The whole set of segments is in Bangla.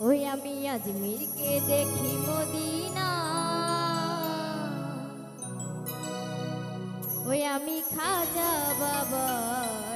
ওই আমি আজমিরকে দেখি মদিনা। ওই আমি খাজা বাবার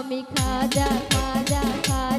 আমি খাজা খাজা খাজা।